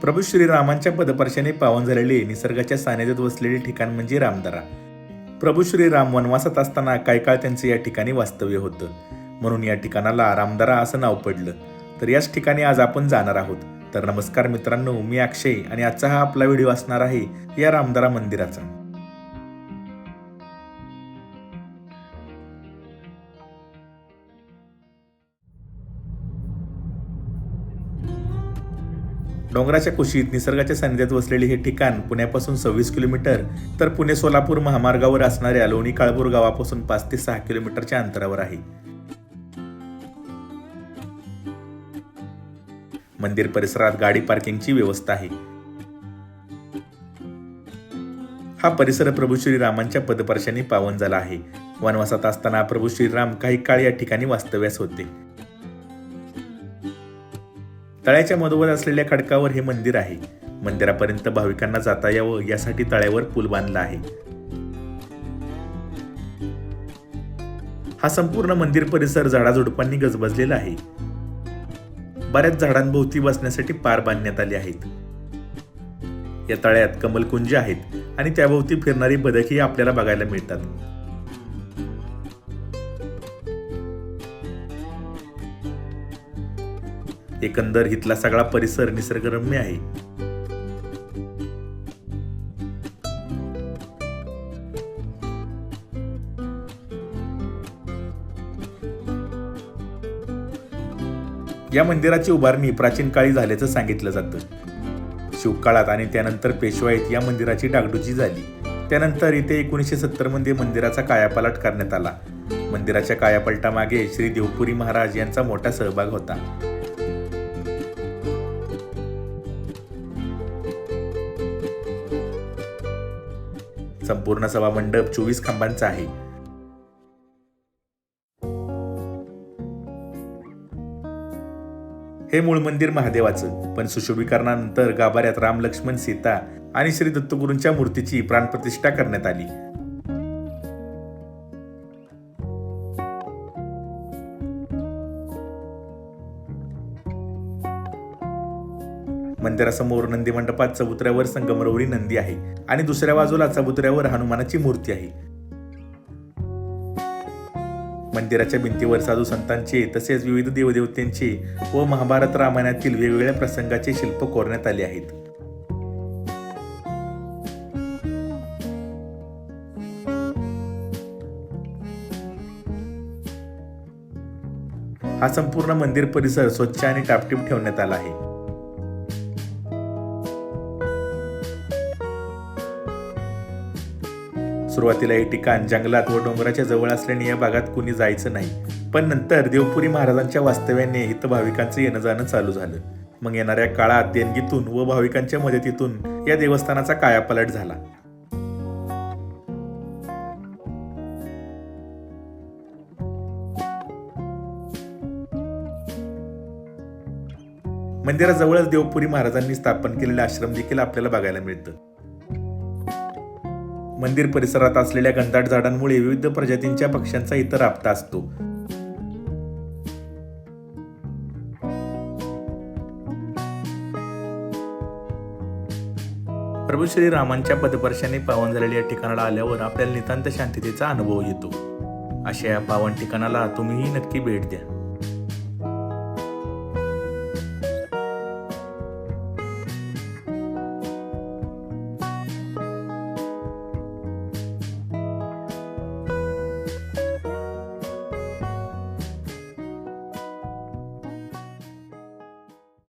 प्रभू श्रीरामांच्या पदपर्शाने पावन झालेले निसर्गाच्या सानिध्यात वसलेले ठिकाण म्हणजे रामदरा. प्रभू श्रीराम वनवासात असताना काही काळ त्यांचं या ठिकाणी वास्तव्य होतं. म्हणून या ठिकाणाला रामदरा असं नाव पडलं. तर याच ठिकाणी आज आपण जाणार आहोत. तर नमस्कार मित्रांनो मी अक्षय आणि आजचा हा आपला व्हिडिओ असणार आहे या रामदरा मंदिराचा. डोंगराच्या कुशीत निसर्गाच्या सानिध्यात वसलेले हे ठिकाण पुण्यापासून सव्वीस किलोमीटर तर पुणे सोलापूर महामार्गावर असणाऱ्या लोणी काळपूर गावापासून पाच ते सहा किलोमीटरच्या अंतरावर आहे. मंदिर परिसरात गाडी पार्किंगची व्यवस्था आहे. हा परिसर प्रभू श्रीरामांच्या पदपर्शाने पावन झाला आहे. वनवासात असताना प्रभू श्रीराम काही काळ या ठिकाणी वास्तव्यास होते. तळ्याच्या मधोमध असलेल्या खडकावर हे मंदिर आहे. मंदिरापर्यंत भाविकांना जाता यावं यासाठी तळ्यावर पूल बांधला आहे. हा संपूर्ण मंदिर परिसर झाडाझुडपांनी गजबजलेला आहे. बऱ्याच झाडांभोवती बसण्यासाठी पार बांधण्यात आले आहेत. या तळ्यात कमलकुंज आहेत आणि त्याभोवती फिरणारी बदकही आपल्याला बघायला मिळतात. एकंदर इथला सगळा परिसर निसर्गरम्य आहे. या मंदिराची उभारणी प्राचीन काळी झाल्याचं सांगितलं जातं. शिवकाळात आणि त्यानंतर पेशवाईत या मंदिराची डागडुजी झाली. त्यानंतर इथे एकोणीसशे सत्तरमध्ये मंदिराचा कायापालट करण्यात आला. मंदिराच्या कायापलटामागे श्री देवपुरी महाराज यांचा मोठा सहभाग होता. संपूर्ण सभा मंडप चोवीस खांबांचा आहे. हे मूळ मंदिर महादेवाचं पण सुशोभीकरणानंतर गाभाऱ्यात राम लक्ष्मण सीता आणि श्री दत्तगुरूंच्या मूर्तीची प्राणप्रतिष्ठा करण्यात आली. मंदिरासमोर नंदी मंडपात चबुतऱ्यावर संगमरवरी नंदी आहे आणि दुसऱ्या बाजूला चबुतऱ्यावर हनुमानाची मूर्ती आहे. मंदिराच्या भिंतीवर साधू संतांचे तसेच विविध देवदेवतेंचे व महाभारत रामायणातील वेगवेगळ्या प्रसंगाचे शिल्प कोरण्यात आले आहेत. हा संपूर्ण मंदिर परिसर स्वच्छ आणि टापटीप ठेवण्यात आला आहे. सुरुवातीला हे ठिकाण जंगलात व डोंगराच्या जवळ असल्याने या भागात कुणी जायचं नाही. पण नंतर देवपुरी महाराजांच्या वास्तव्याने इथं भाविकांचं येणं जाणं चालू झालं. मग येणाऱ्या काळात देणगीतून व भाविकांच्या मदतीतून या देवस्थानाचा कायापालट झाला. मंदिराजवळच देवपुरी महाराजांनी स्थापन केलेले आश्रम देखील आपल्याला बघायला मिळतं. मंदिर परिसरात असलेल्या घनदाट झाडांमुळे विविध प्रजातींच्या पक्ष्यांचा इतर आपता असतो. प्रभू श्रीरामांच्या पदपर्शाने पावन झालेल्या या ठिकाणाला आल्यावर आपल्याला नितांत शांततेचा अनुभव येतो. अशा या पावन ठिकाणाला तुम्हीही नक्की भेट द्या.